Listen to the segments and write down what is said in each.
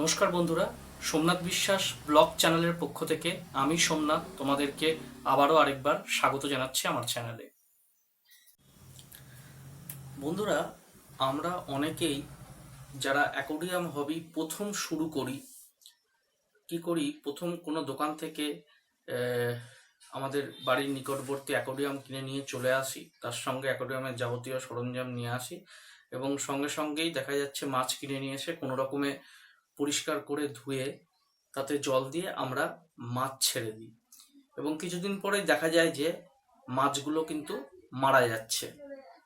নমস্কার বন্ধুরা, সোমনাথ বিশ্বাস ব্লগ চ্যানেলের পক্ষ থেকে আমি সোমনাথ তোমাদেরকে আবারও আরেকবার স্বাগত জানাচ্ছি আমার চ্যানেলে। বন্ধুরা, আমরা অনেকেই যারা অ্যাকোডিয়াম হবি প্রথম শুরু করি, কি করি? প্রথম কোনো দোকান থেকে আমাদের বাড়ির নিকটবর্তী অ্যাকোডিয়াম কিনে নিয়ে চলে আসি, তার সঙ্গে অ্যাকোডিয়ামের যাবতীয় সরঞ্জাম নিয়ে আসি এবং সঙ্গে সঙ্গেই দেখা যাচ্ছে মাছ কিনে নিয়ে এসে কোনো রকমে পরিষ্কার করে ধুয়ে তাতে জল দিয়ে আমরা মাছ ছেড়ে দিই। এবং কিছুদিন পরে দেখা যায় যে মাছগুলো কিন্তু মারা যাচ্ছে।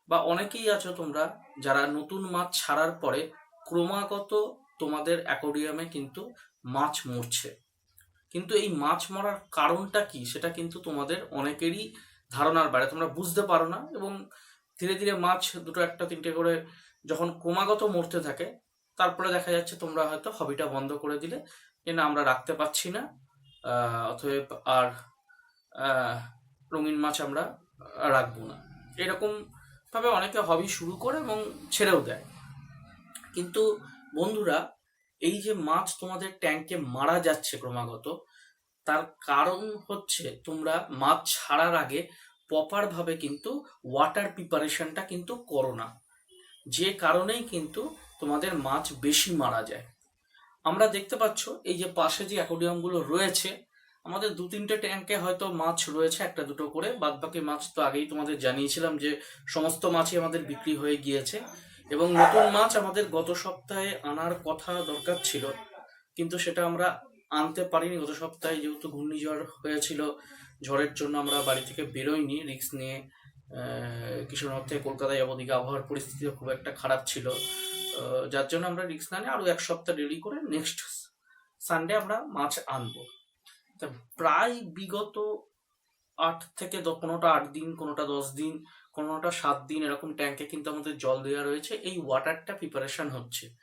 বা অনেকেই আছো তোমরা যারা নতুন মাছ ছাড়ার পরে ক্রমাগত তোমাদের অ্যাকোরিয়ামে কিন্তু মাছ মরছে। কিন্তু এই মাছ মরার কারণটা কি? সেটা কিন্তু তোমাদের অনেকেরই ধারণার বাইরে। তোমরা বুঝতে পারো না এবং ধীরে ধীরে মাছ দুটো একটা তিনটে করে যখন ক্রমাগত মরতে থাকে তারপরে দেখা যাচ্ছে তোমরা হয়তো হবিটা বন্ধ করে দিলে, যে না, আমরা রাখতে পারছি না। অতএব আর রঙিন মাছ আমরা রাখব না। এরকম ভাবে অনেকে হবি শুরু করে এবং ছেড়েও দেয়। কিন্তু বন্ধুরা, এই যে মাছ তোমাদের ট্যাঙ্কে মারা যাচ্ছে ক্রমাগত, তার কারণ হচ্ছে তোমরা মাছ ছাড়ার আগে প্রপার ভাবে কিন্তু ওয়াটার প্রিপারেশনটা কিন্তু করো না। যে কারণেই কিন্তু তোমাদের মাছ বেশি মারা যায়। আমরা দেখতে পাচ্ছ, এই যে পাশে যে অ্যাকোডিয়ামগুলো রয়েছে, আমাদের দু তিনটে ট্যাঙ্কে হয়তো মাছ রয়েছে, একটা দুটো করে। বাদ বাকি মাছ তো আগেই তোমাদের জানিয়েছিলাম যে সমস্ত মাছই আমাদের বিক্রি হয়ে গিয়েছে। এবং নতুন মাছ আমাদের গত সপ্তাহে আনার কথা দরকার ছিল, কিন্তু সেটা আমরা আনতে পারিনি। গত সপ্তাহে যেহেতু ঘূর্ণিঝড় হয়েছিল, ঝড়ের জন্য আমরা বাড়ি থেকে বেরোইনি। রিস্ক নিয়ে কিশোরগঞ্জ থেকে কলকাতায় যাব দিকে আবহাওয়ার পরিস্থিতিও খুব একটা খারাপ ছিল। যার জন্য আমরা রিক্স না নিয়ে আরও এক সপ্তাহ দেরি করে নেক্সট সানডে আমরা মাছ আনব। তা প্রায় বিগত আট থেকে কোনোটা আট দিন, কোনোটা দশ দিন, কোনোটা সাত দিন এরকম ট্যাঙ্কে কিন্তু আমাদের জল দেওয়া রয়েছে। এই ওয়াটারটা প্রিপারেশন হচ্ছে।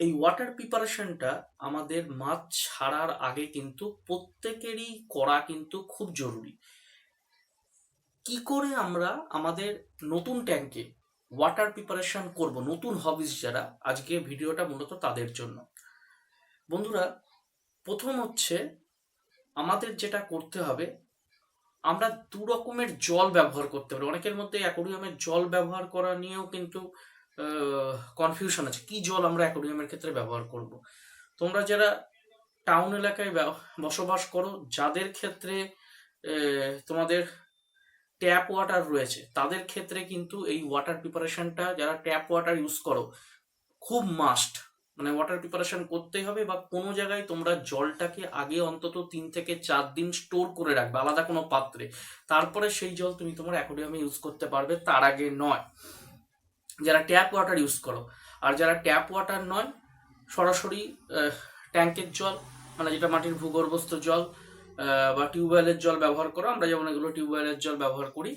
এই ওয়াটার প্রিপারেশনটা আমাদের মাছ ছাড়ার আগে কিন্তু প্রত্যেকেরই করা কিন্তু খুব জরুরি। কি করে আমরা আমাদের নতুন ট্যাঙ্কে ওয়াটার প্রিপারেশন করব, নতুন হবিস যারা, আজকে ভিডিওটা মূলত তাদের জন্য। বন্ধুরা, প্রথম হচ্ছে আমাদের যেটা করতে হবে, আমরা দু রকমের জল ব্যবহার করতে পারি। অনেকের মধ্যে অ্যাকোরিয়ামের জল ব্যবহার করা নিয়েও কিন্তু কনফিউশন আছে। কি জল আমরা অ্যাকোরিয়ামের ক্ষেত্রে ব্যবহার করব? তোমরা যারা টাউন এলাকায় বসবাস করো, যাদের ক্ষেত্রে তোমাদের ট্যাপ ওয়াটার রয়েছে, তাদের ক্ষেত্রে কিন্তু এই ওয়াটার প্রিপারেশনটা যারা ট্যাপ ওয়াটার ইউজ করো, খুব মাস্ট মানে ওয়াটার প্রিপারেশন করতেই হবে বা কোনো জায়গায় তোমরা জলটাকে আগে অন্তত তিন থেকে চার দিন স্টোর করে রাখবে, আলাদা কোনো পাত্রে। তারপরে সেই জল তুমি তোমার অ্যাকোরিয়ামে ইউজ করতে পারবে, তার আগে নয়। যারা ট্যাপ ওয়াটার ইউজ করো, আর যারা ট্যাপ ওয়াটার নয়, সরাসরি ট্যাঙ্কের জল মানে যেটা মাটির ভূগর্ভস্থ জল বা টিউবওয়েলের জল ব্যবহার করো। আমরা যেমন এগুলো টিউবওয়েলের জল ব্যবহার করি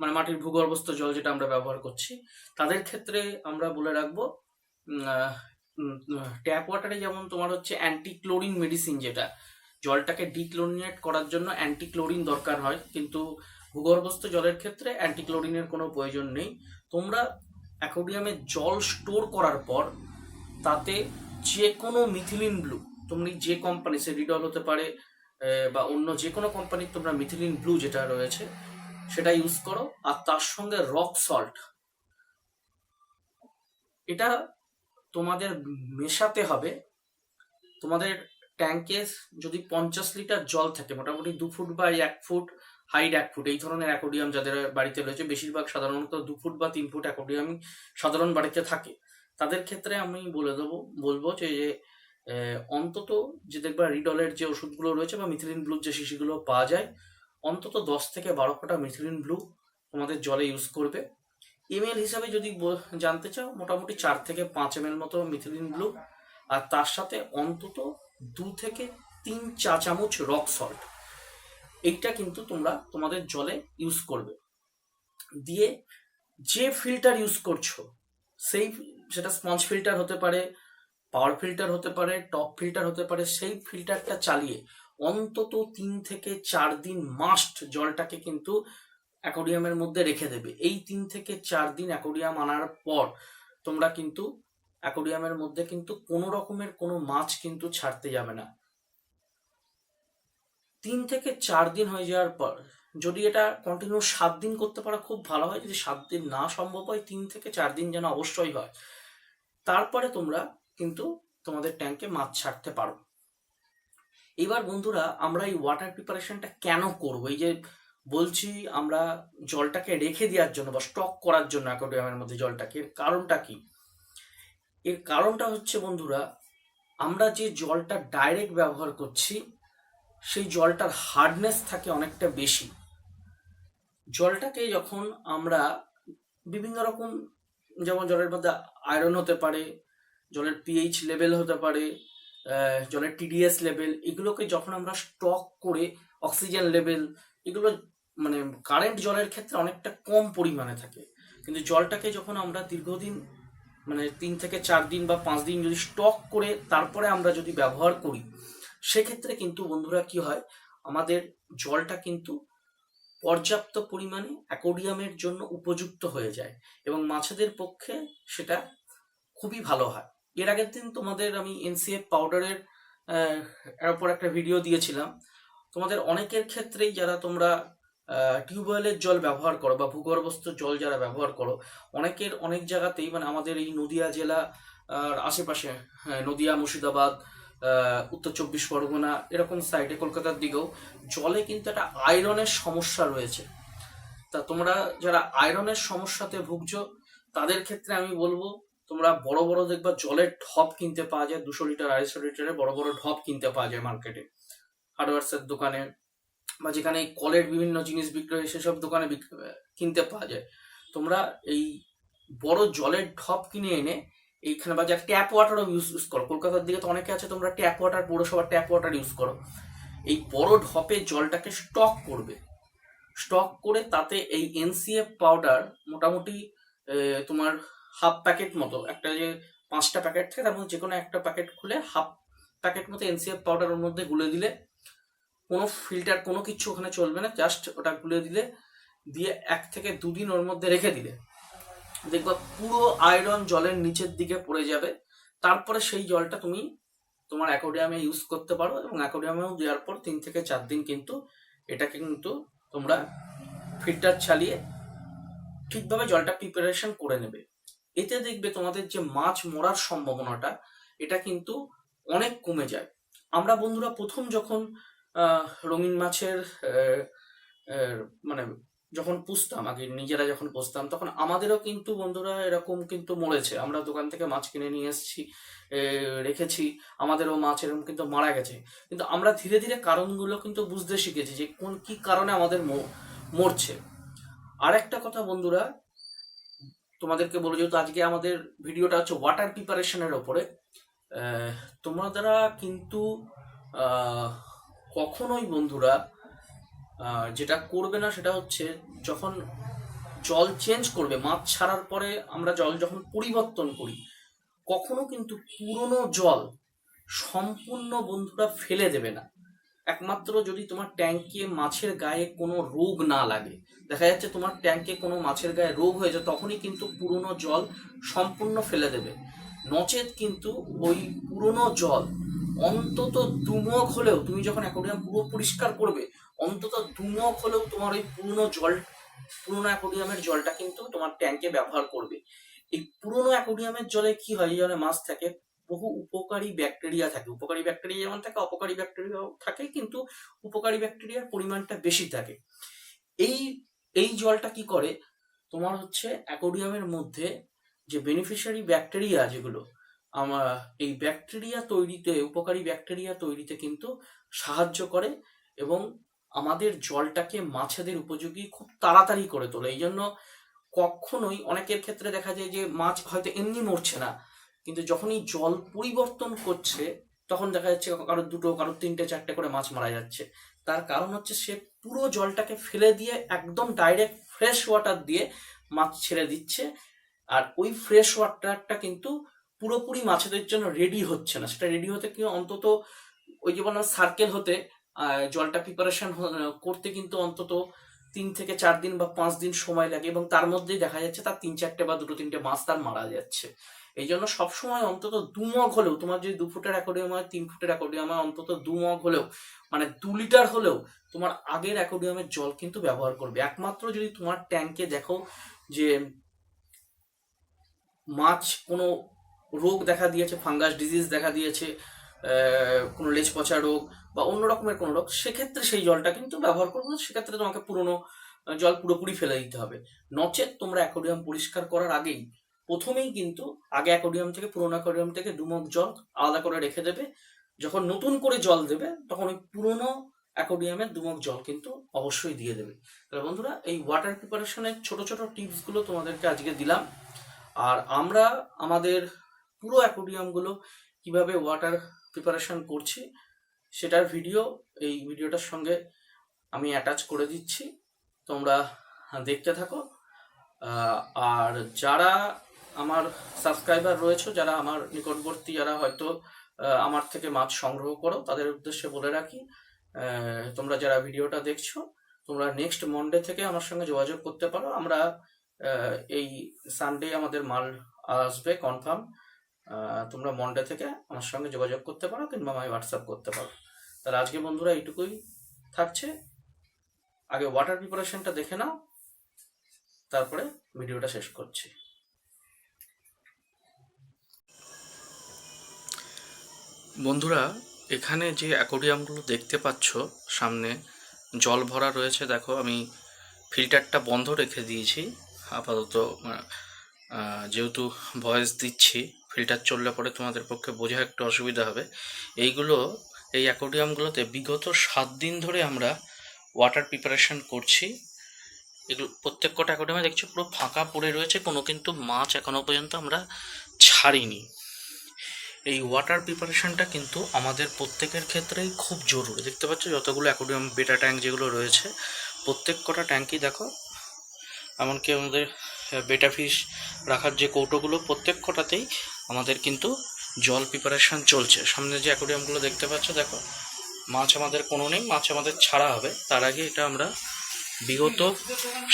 মানে মাটির ভূগর্ভস্থ জল যেটা আমরা ব্যবহার করছি। তাদের ক্ষেত্রে আমরা বলে রাখব ট্যাপ ওয়াটারে যেমন তোমার হচ্ছে অ্যান্টিক্লোরিন মেডিসিন যেটা, জলটাকে ডিক্লোরিনেট করার জন্য অ্যান্টিক্লোরিন দরকার হয়। কিন্তু ভূগর্ভস্থ জলের ক্ষেত্রে অ্যান্টিক্লোরিনের কোনো প্রয়োজন নেই। তোমরা অ্যাকোডিয়ামে জল স্টোর করার পর তাতে যে কোনো মিথিলিন ব্লু তুমি যে কোম্পানি সে রিডল হতে পারে বা অন্য যে কোনো কোম্পানির তোমরা মিথিলিন ব্লু যেটা রয়েছে, সেটা ইউজ করো, আর তার সঙ্গে রক সল্ট এটা তোমাদের মেশাতে হবে। তোমাদের ট্যাঙ্কে যদি পঞ্চাশ লিটার জল থাকে, মোটামুটি দু ফুট বা এক ফুট হাইট এক ফুট এই ধরনের অ্যাকোডিয়াম যাদের বাড়িতে রয়েছে, বেশিরভাগ সাধারণত দু ফুট বা তিন ফুট অ্যাকোডিয়াম সাধারণ বাড়িতে থাকে। তাদের ক্ষেত্রে আমি বলে দেবো, বলব যে অন্তত যে দেখবা রিডলের যে ওষুধগুলো রয়েছে বা মিথিলিন ব্লুর যে শিশিগুলো পাওয়া যায়, অন্তত দশ থেকে বারো ফোঁটা মিথিলিন ব্লু তোমাদের জলে ইউজ করবে। এমএল হিসাবে যদি জানতে চাও, মোটামুটি চার থেকে পাঁচ এম মতো মিথিলিন ব্লু আর তার সাথে অন্তত দু থেকে তিন চা চামচ রক সল্ট এইটা কিন্তু তোমরা তোমাদের জলে ইউজ করবে। দিয়ে যে ফিল্টার ইউজ করছ, সেই সেটা স্পঞ্জ ফিল্টার হতে পারে পাওয়ার ফিল্টার হতে পারে টপ ফিল্টার হতে পারে, সেই ফিল্টারটা চালিয়ে অন্তত তিন থেকে চার দিন মাস্ট জলটাকে কিন্তু অ্যাকোরিয়ামের মধ্যে রেখে দেবে। এই তিন থেকে চার দিন অ্যাকোরিয়াম আনার পর তোমরা কিন্তু অ্যাকোরিয়ামের মধ্যে কিন্তু কোনো রকমের কোনো মাছ কিন্তু ছাড়তে যাবে না। তিন থেকে চার দিন হয়ে যাওয়ার পর যদি এটা কন্টিনিউ সাত দিন করতে পারা, খুব ভালো হয়। যদি সাত দিন না সম্ভব হয়, তিন থেকে চার দিন যেন অবশ্যই হয়। তারপরে তোমরা কিন্তু তোমাদের ট্যাঙ্কে মাছ ছাড়তে পারো। এবার বন্ধুরা, আমরা এই ওয়াটার প্রিপারেশনটা কেন করব? এই যে বলছি, আমরা জলটাকে রেখে দেওয়ার জন্য বা স্টক করার জন্য অ্যাকোরিয়ামের মধ্যে জলটাকে, এর কারণটা কি? এর কারণটা হচ্ছে বন্ধুরা, আমরা যে জলটা ডাইরেক্ট ব্যবহার করছি, সেই জলটার হার্ডনেস থাকে অনেকটা বেশি। জলটাকে যখন আমরা বিভিন্ন রকম, যেমন জলের মধ্যে আয়রন হতে পারে জলের পিএইচ লেভেল হতে পারে জলের টিডিএস লেভেল এগুলোকে যখন আমরা স্টক করে অক্সিজেন লেভেল এগুলো মানে কারেন্ট জলের ক্ষেত্রে অনেকটা কম পরিমাণে থাকে। কিন্তু জলটাকে যখন আমরা দীর্ঘদিন মানে তিন থেকে চার দিন বা পাঁচ দিন যদি স্টক করে তারপরে আমরা যদি ব্যবহার করি, সেক্ষেত্রে কিন্তু বন্ধুরা কি হয়, আমাদের জলটা কিন্তু পর্যাপ্ত পরিমাণে অ্যাকোরিয়ামের জন্য উপযুক্ত হয়ে যায় এবং মাছেদের পক্ষে সেটা খুবই ভালো হয়। এর আগের দিন তোমাদের আমি এনসিএফ পাউডারের উপর একটা ভিডিও দিয়েছিলাম। তোমাদের অনেকের ক্ষেত্রেই যারা তোমরা টিউবওয়েলের জল ব্যবহার করো বা ভূগর্ভস্থ জল যারা ব্যবহার করো অনেকের অনেক জায়গাতেই মানে আমাদের এই নদিয়া জেলা আর আশেপাশে হ্যাঁ, নদিয়া মুর্শিদাবাদ উত্তর চব্বিশ পরগনা এরকম সাইডে কলকাতার দিকেও জলে কিন্তু একটা আয়রনের সমস্যা রয়েছে। তা তোমরা যারা আয়রনের সমস্যাতে ভুগছো তাদের ক্ষেত্রে আমি বলব তোমরা বড় বড় দেখবা জলের ঢপ কিনতে পাওয়া যায়, দুশো লিটার, আড়াইশো লিটারের বড় বড় ঢপ কিনতে পাওয়া যায় মার্কেটে হার্ডওয়ার্সের দোকানে বা যেখানে কলের বিভিন্ন জিনিস বিক্রি হয়, সেসব দোকানে কিনতে পাওয়া যায়। তোমরা এই বড় জলের ঢপ কিনে এনে এইখানে বা যা ট্যাপ ওয়াটারও ইউজ ইউজ করো। কলকাতার দিকে তো অনেকে আছে, তোমরা ট্যাপ ওয়াটার পৌরসভার ট্যাপ ওয়াটার ইউজ করো। এই বড় ঢপে জলটাকে স্টক করবে। স্টক করে তাতে এই এনসিএফ পাউডার মোটামুটি তোমার হাফ প্যাকেট মতো। একটা যে পাঁচটা প্যাকেট থাকে, তার মধ্যে যে কোনো একটা প্যাকেট খুলে হাফ প্যাকেট মতো এনসিএফ পাউডার ওর মধ্যে গুলে দিলে, কোনো ফিল্টার কোনো কিছু ওখানে চলবে না জাস্ট ওটা গুলে দিলে, দিয়ে এক থেকে দুদিন ওর মধ্যে রেখে দিলে। দেখবা পুরো আয়রন জলের নিচের দিকে পড়ে যাবে। তারপরে সেই জলটা তুমি তোমার অ্যাকোরিয়ামে ইউজ করতে পারো এবং অ্যাকোরিয়ামেও দেওয়ার পর তিন থেকে চার দিন কিন্তু এটাকে কিন্তু তোমরা ফিল্টার চালিয়ে ঠিকভাবে জলটা প্রিপারেশন করে নেবে। এতে দেখবে তোমাদের যে মাছ মরার সম্ভাবনাটা, এটা কিন্তু অনেক কমে যায়। আমরা বন্ধুরা প্রথম যখন রঙিন মাছের মানে যখন পুষতাম, আগে নিজেরা যখন পুষতাম, তখন আমাদেরও কিন্তু বন্ধুরা এরকম কিন্তু মরেছে। আমরা দোকান থেকে মাছ কিনে নিয়ে এসেছি রেখেছি, আমাদেরও মাছ এরকম কিন্তু মারা গেছে। কিন্তু আমরা ধীরে ধীরে কারণগুলো কিন্তু বুঝতে শিখেছি যে কোন, কি কারণে আমাদের মরছে। আর একটা কথা বন্ধুরা তোমাদেরকে বলে যেহেতু আজকে আমাদের ভিডিওটা হচ্ছে ওয়াটার প্রিপারেশনের ওপরে তোমরা কিন্তু কখনোই বন্ধুরা যেটা করবে না সেটা হচ্ছে যখন জল চেঞ্জ করবে, মাছ ছাড়ার পরে আমরা জল যখন পরিবর্তন করি, কখনো কিন্তু পুরনো জল সম্পূর্ণ বন্ধুরা ফেলে দেবে না। একমাত্র যদি তোমার ট্যাঙ্কে মাছের গায়ে কোনো রোগ না লাগে, দেখা যাচ্ছে তোমার ট্যাঙ্কে কোনো মাছের গায়ে রোগ হয়েছে তখনই কিন্তু পুরনো জল সম্পূর্ণ ফেলে দেবে। নচেত কিন্তু ওই পুরনো জল অন্তত দুমক হলেও, তুমি যখন অ্যাকোরিয়াম পুরো পরিষ্কার করবে, অন্তত দুমক হলেও তোমার ওই পুরনো জল, পুরনো অ্যাকোরিয়ামের জলটা কিন্তু তোমার ট্যাঙ্কে ব্যবহার করবে। এই পুরনো অ্যাকোরিয়ামের জলে কি হয়? এই জলে মাছ থাকে বহু উপকারী ব্যাকটেরিয়া থাকে। উপকারী ব্যাকটেরিয়া যেমন থাকে, অপকারী ব্যাকটেরিয়াও থাকে, কিন্তু উপকারী ব্যাকটেরিয়ার পরিমাণটা বেশি থাকে। এই এই জলটা কি করে? তোমার হচ্ছে অ্যাকোরিয়ামের মধ্যে যে বেনিফিশিয়ারি ব্যাকটেরিয়া যেগুলো আমার এই ব্যাকটেরিয়া তৈরিতে, উপকারী ব্যাকটেরিয়া তৈরিতে কিন্তু সাহায্য করে এবং আমাদের জলটাকে মাছেদের উপযোগী খুব তাড়াতাড়ি করে তোলে। এই জন্য কখনোই অনেকের ক্ষেত্রে দেখা যায় যে মাছ হয়তো এমনি মরছে না কিন্তু যখনই জল পরিবর্তন করছে, তখন দেখা যাচ্ছে কারোর দুটো, কারোর তিনটে, চারটে করে মাছ মারা যাচ্ছে। তার কারণ হচ্ছে সে পুরো জলটাকে ফেলে দিয়ে একদম ডাইরেক্ট ফ্রেশ ওয়াটার দিয়ে মাছ ছেড়ে দিচ্ছে। আর ওই ফ্রেশ ওয়াটারটা কিন্তু পুরোপুরি মাছেদের জন্য রেডি হচ্ছে না। সেটা রেডি হতে কি অন্তত ওই যে বললাম সার্কেল হতে জলটা প্রিপারেশন করতে কিন্তু অন্তত তিন থেকে চার দিন বা পাঁচ দিন সময় লাগে এবং তার মধ্যেই দেখা যাচ্ছে তার তিন, চারটে বা দুটো, তিনটে মাছ তার মারা যাচ্ছে। এই জন্য সবসময় অন্তত দু মগ হলেও, তোমার যদি দু ফুটের অ্যাকোডিয়াম হয়, তিন ফুটের অ্যাকোডিয়াম হয়, অন্তত দু মগ হলেও মানে দু লিটার হলেও তোমার আগের অ্যাকোডিয়ামের জল কিন্তু ব্যবহার করবে। একমাত্র যদি তোমার ট্যাঙ্কে দেখো যে মাছ কোনো রোগ দেখা দিয়েছে ফাঙ্গাস ডিজিজ দেখা দিয়েছে কোনো লেজ পচা রোগ বা অন্য রকমের কোনো রোগ, সেক্ষেত্রে সেই জলটা কিন্তু ব্যবহার করব সেক্ষেত্রে তোমাকে পুরনো জল পুরোপুরি ফেলে দিতে হবে। নচেত তোমরা অ্যাকোডিয়াম পরিষ্কার করার আগেই প্রথমেই কিন্তু আগে অ্যাকোডিয়াম থেকে, পুরোনো অ্যাকোডিয়াম থেকে দুমগ জল আলাদা করে রেখে দেবে। যখন নতুন করে জল দেবে, তখন ওই পুরোনো অ্যাকোডিয়ামের দুমগ জল কিন্তু অবশ্যই দিয়ে দেবে। তাহলে বন্ধুরা, এই ওয়াটার প্রিপারেশনের ছোট ছোট টিপসগুলো তোমাদেরকে আজকে দিলাম। আর আমরা আমাদের পুরো অ্যাকোডিয়ামগুলো কীভাবে ওয়াটার প্রিপারেশন করছি, সেটার ভিডিও এই ভিডিওটার সঙ্গে আমি অ্যাটাচ করে দিচ্ছি। তোমরা দেখতে থাকো। আর যারা আমার সাবস্ক্রাইবার রয়েছে, যারা আমার নিকটবর্তী, যারা হয়তো আমার থেকে মাছ সংগ্রহ করো, তাদের উদ্দেশ্যে বলে রাখি তোমরা যারা ভিডিওটা দেখছ, তোমরা নেক্সট মন্ডে থেকে আমার সঙ্গে যোগাযোগ করতে পারো। আমরা এই সানডে আমাদের মাল আসবে কনফার্ম তোমরা মন্ডে থেকে আমার সঙ্গে যোগাযোগ করতে পারো, কিংবা আমায় হোয়াটসঅ্যাপ করতে পারো। তাহলে আজকে বন্ধুরা এইটুকুই থাকছে। আগে ওয়াটার প্রিপারেশনটা দেখে নাও, তারপরে ভিডিওটা শেষ করছি। বন্ধুরা, এখানে যে অ্যাকোরিয়ামগুলো দেখতে পাচ্ছ, সামনে জল ভরা রয়েছে, দেখো, আমি ফিল্টারটা বন্ধ রেখে দিয়েছি। আপাতত যেহেতু ভয়েস দিচ্ছি, ফিল্টার চললে পরে তোমাদের পক্ষে বোঝা একটু অসুবিধা হবে। এইগুলো, এই অ্যাকোরিয়ামগুলোতে বিগত সাত দিন ধরে আমরা ওয়াটার প্রিপারেশন করছি। এগুলো, প্রত্যেক কটা অ্যাকোরিয়ামে দেখছ পুরো ফাঁকা পড়ে রয়েছে, কোনো কিন্তু মাছ এখনও পর্যন্ত আমরা ছাড়িনি। এই ওয়াটার প্রিপারেশনটা কিন্তু আমাদের প্রত্যেকের ক্ষেত্রেই খুব জরুরি। দেখতে পাচ্ছ যতগুলো অ্যাকোরিয়াম বেটা ট্যাঙ্ক যেগুলো রয়েছে, প্রত্যেক কটা ট্যাঙ্কই দেখো, এমনকি আমাদের বেটা ফিশ রাখার যে কৌটোগুলো, প্রত্যেক কটাতেই আমাদের কিন্তু জল প্রিপারেশন চলছে। সামনে যে অ্যাকোরিয়ামগুলো দেখতে পাচ্ছ, দেখো, মাছ আমাদের কোনো নেই, মাছ আমাদের ছাড়া হবে। তার আগে এটা আমরা বিগত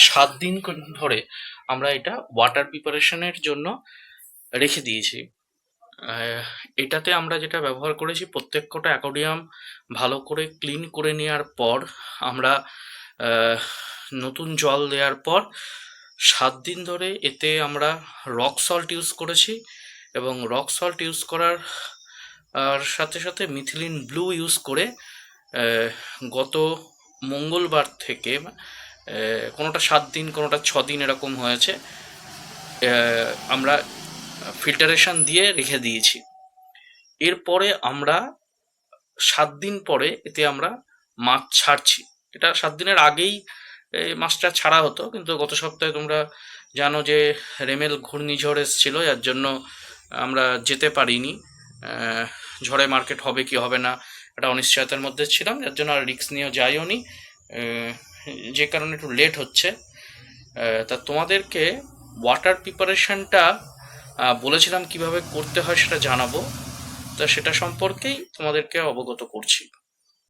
সাত দিন ধরে আমরা এটা ওয়াটার প্রিপারেশনের জন্য রেখে দিয়েছি। এটাতে আমরা যেটা ব্যবহার করেছি, প্রত্যেক কটা অ্যাকোরিয়াম ভালো করে ক্লিন করে নেওয়ার পর, আমরা নতুন জল দেওয়ার পর, সাত দিন ধরে এতে আমরা রক সল্ট ইউজ করেছি এবং রক সল্ট ইউজ করার, আর সাথে সাথে মিথিলিন ব্লু ইউজ করে গত মঙ্গলবার থেকে কোনোটা সাত দিন, কোনোটা ছ দিন এরকম হয়েছে আমরা ফিল্টারেশন দিয়ে রেখে দিয়েছি। এরপরে আমরা সাত দিন পরে এতে আমরা মাছ ছাড়ছি। এটা সাত দিনের আগেই মাছটা ছাড়া হতো, কিন্তু গত সপ্তাহে তোমরা জানো যে রেমেল ঘূর্ণিঝড় এসেছিল, যার জন্য আমরা যেতে পারিনি। ঝড়ে মার্কেট হবে কি হবে না, একটা অনিশ্চয়তার মধ্যে ছিলাম, যার জন্য আর রিস্ক নিয়েও যাইও নি। যে কারণে একটু লেট হচ্ছে। তা তোমাদেরকে ওয়াটার প্রিপারেশনটা বলেছিলাম কীভাবে করতে হয় সেটা জানাব। তা সেটা সম্পর্কেই তোমাদেরকে অবগত করছি।